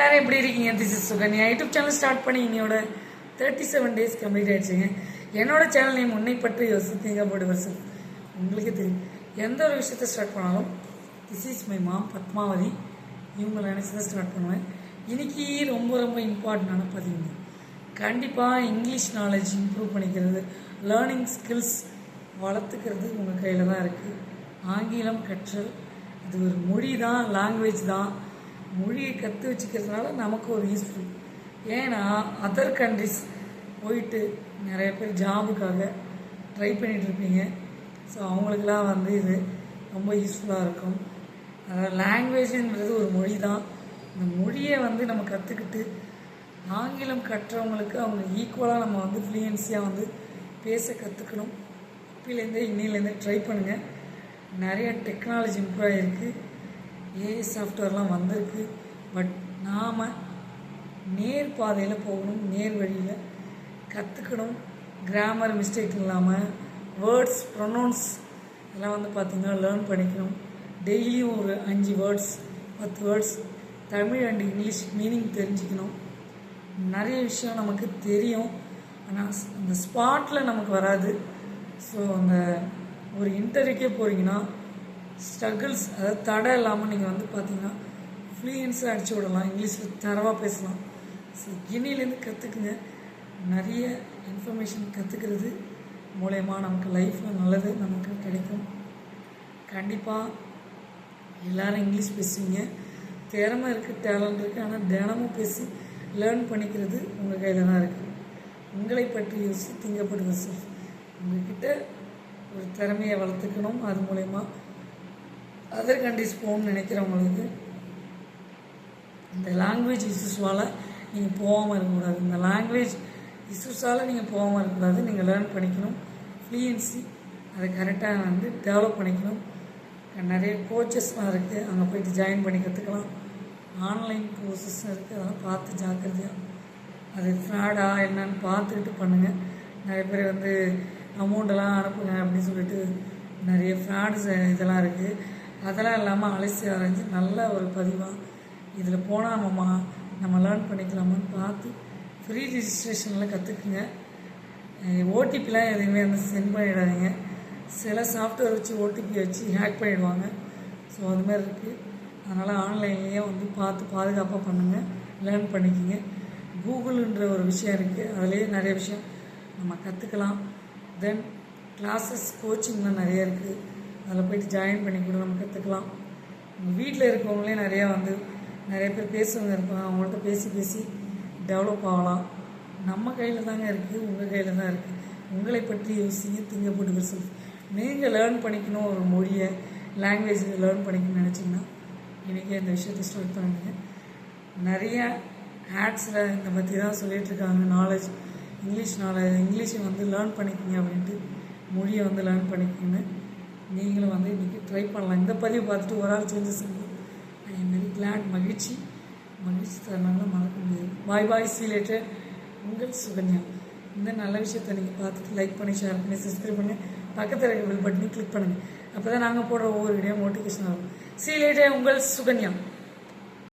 எல்லாரும் எப்படி இருக்கீங்க? This is Sukanya YouTube channel start பண்ணி என்னோட தேர்ட்டி செவன் டேஸ் கம்ப்ளீட் ஆயிடுச்சுங்க. என்னோட சேனல் நேம் உன்னை பற்றி யோசித்தீங்க போடு வருஷம். உங்களுக்கே தெரியும். எந்த ஒரு விஷயத்த ஸ்டார்ட் பண்ணாலும் this is my mom Padmavati. இவங்களை நினச்சி தான் ஸ்டார்ட் பண்ணுவேன். இன்னைக்கு ரொம்ப ரொம்ப இம்பார்ட்டண்டான பதிவுங்க கண்டிப்பாக இங்கிலீஷ் நாலேஜ் இம்ப்ரூவ் பண்ணிக்கிறது லேர்னிங் ஸ்கில்ஸ் வளர்த்துக்கிறது உங்கள் கையில் தான் இருக்குது ஆங்கிலம் கற்றல் இது ஒரு மொழி தான் லாங்குவேஜ் தான். மொழியை கற்று வச்சுக்கிறதுனால நமக்கு ஒரு யூஸ்ஃபுல் ஏன்னா அதர் கண்ட்ரிஸ் போயிட்டு நிறைய பேர் ஜாபுக்காக ட்ரை பண்ணிகிட்ருப்பீங்க இருப்பீங்க. ஸோ அவங்களுக்கெல்லாம் வந்து இது ரொம்ப யூஸ்ஃபுல்லாக இருக்கும். அதாவது லாங்குவேஜுன்றது ஒரு மொழி தான் இந்த மொழியை வந்து நம்ம கற்றுக்கிட்டு ஆங்கிலம் கற்றவங்களுக்கு அவங்க ஈக்குவலாக நம்ம வந்து ஃப்ளூயன்சியாக வந்து பேச கற்றுக்கணும் இப்போலேருந்தே இன்னிலேருந்தே ட்ரை பண்ணுங்கள் நிறைய டெக்னாலஜி இம்ப்ரூவ் ஆகிருக்கு ஏஐ சாஃப்ட்வேர்லாம் வந்திருக்கு. பட் நாம் நேர் பாதையில் போகணும் நேர் வழியில் கற்றுக்கணும் கிராமர் மிஸ்டேக் இல்லாமல் வேர்ட்ஸ் ப்ரொனவுன்ஸ் இதெல்லாம் வந்து பார்த்திங்கன்னா லேர்ன் பண்ணிக்கணும். டெய்லியும் ஒரு அஞ்சு வேர்ட்ஸ் பத்து words Tamil and English meaning தெரிஞ்சுக்கணும். நிறைய விஷயம் நமக்கு தெரியும். ஆனால் அந்த ஸ்பாட்டில் நமக்கு வராது. ஸோ அந்த ஒரு இன்டர்வியூக்கே போகிறீங்கன்னா ஸ்ட்ரகிள்ஸ் அதாவது தடை இல்லாமல் நீங்கள் வந்து பார்த்தீங்கன்னா ஃப்ளூயன்ஸாக அடிச்சு விடலாம். இங்கிலீஷில் தரவாக பேசலாம். ஸோ இன்னிலேருந்து கற்றுக்குங்க நிறைய இன்ஃபர்மேஷன் கற்றுக்கிறது மூலயமா நமக்கு லைஃப்பில் நல்லது நமக்கு கிடைக்கும். கண்டிப்பாக எல்லோரும் இங்கிலீஷ் பேசுவீங்க. திறமை இருக்குது டேலண்ட் இருக்குது ஆனால் தினமும் பேசி லேர்ன் பண்ணிக்கிறது உங்கள் கையில் தான் இருக்குது உங்களை பற்றி யோசித்து திங்கப்படுங்க சார் உங்கள்கிட்ட ஒரு திறமையை வளர்த்துக்கணும். அது மூலயமா அதர் கண்ட்ரிஸ் போகணும்னு நினைக்கிறவங்களுக்கு இந்த லாங்குவேஜ் இஷ்யூஸ்வால் நீங்கள் போகாமல் இருக்கக்கூடாது. இந்த லாங்குவேஜ் இஷ்யூஸால் நீங்கள் போகாமல் இருக்கக்கூடாது. நீங்கள் லேர்ன் பண்ணிக்கணும். ஃப்ளூயன்சி அதை கரெக்டாக வந்து டெவலப் பண்ணிக்கணும். நிறைய கோச்சஸ்லாம் இருக்குது அங்கே போயிட்டு ஜாயின் பண்ணி கற்றுக்கலாம் ஆன்லைன் கோர்சஸ் இருக்குது அதெல்லாம் பார்த்து ஜாக்கிரதையாக அது ஃப்ராடா என்னன்னு பார்த்துக்கிட்டு பண்ணுங்கள் நிறைய பேர் வந்து அமௌண்ட்டெல்லாம் அனுப்புங்க அப்படின்னு சொல்லிட்டு நிறைய ஃப்ராட்ஸ் இதெல்லாம் இருக்குது அதெல்லாம் இல்லாமல் அலசி ஆராய்ஞ்சு நல்ல ஒரு பதிவாக இதில் போனாமம்மா நம்ம லேர்ன் பண்ணிக்கலாமான்னு பார்த்து ஃப்ரீ ரிஜிஸ்ட்ரேஷனில் கற்றுக்குங்க ஓடிபிலாம் எதுவுமே வந்து சென்ட் பண்ணிடாதீங்க. சில சாஃப்ட்வேர் வச்சு ஓடிபி வச்சு ஹேக் பண்ணிடுவாங்க. ஸோ அது மாதிரி இருக்குது அதனால் ஆன்லைன்லேயே வந்து பார்த்து பாதுகாப்பாக பண்ணுங்கள் லேர்ன் பண்ணிக்கிங்க. கூகுள்ன்ற ஒரு விஷயம் இருக்குது அதுலேயே நிறைய விஷயம் நம்ம கற்றுக்கலாம் தென் கிளாஸஸ் கோச்சிங்லாம் நிறைய இருக்குது அதில் போயிட்டு ஜாயின் பண்ணி கூட நம்ம கற்றுக்கலாம் வீட்டில் இருக்கவங்களே நிறையா வந்து நிறைய பேர் பேசுவவங்க இருப்பாங்க. அவங்கள்ட்ட பேசி பேசி டெவலப் ஆகலாம். நம்ம கையில் தாங்க இருக்குது உங்கள் கையில் தான் இருக்குது உங்களை பற்றி யோசிங்க திங்க போட்டு சொல் நீங்கள் லேர்ன் பண்ணிக்கணும் ஒரு மொழியை லாங்குவேஜ் லேர்ன் பண்ணிக்கணும்னு நினச்சிங்கன்னா இன்றைக்கி அந்த விஷயத்தை ஸ்டார்ட் பண்ணுங்க. நிறைய ஆட்ஸில் இந்த பற்றி தான் சொல்லிகிட்ருக்காங்க நாலேஜ் இங்கிலீஷ் நாலேஜ் இங்கிலீஷை வந்து லேர்ன் பண்ணிக்கிங்க அப்படின்ட்டு மொழியை வந்து லேர்ன் பண்ணிக்கிங்க நீங்களும் வந்து இன்றைக்கி ட்ரை பண்ணலாம். இந்த பதிவு பார்த்துட்டு ஒரு ஆள் செஞ்சு ஐ என்னது கிளாண்ட் மகிழ்ச்சி. மகிழ்ச்சி தரனால மறக்க முடியாது. பாய் பாய் சீ லேட்டர் உங்கள் சுகன்யா. இந்த நல்ல விஷயத்தை நீங்கள் பார்த்துட்டு லைக் பண்ணி ஷேர் பண்ணி சப்ஸ்கிரைப் பண்ணி பக்கத்தில் இருக்கிற பட்டனையும் கிளிக் பண்ணுங்கள் அப்போ தான் நாங்கள் போடுற ஒவ்வொரு வீடியோ நோட்டிஃபிகேஷன் ஆகும் சீ லேட்டர் உங்கள் சுகன்யா.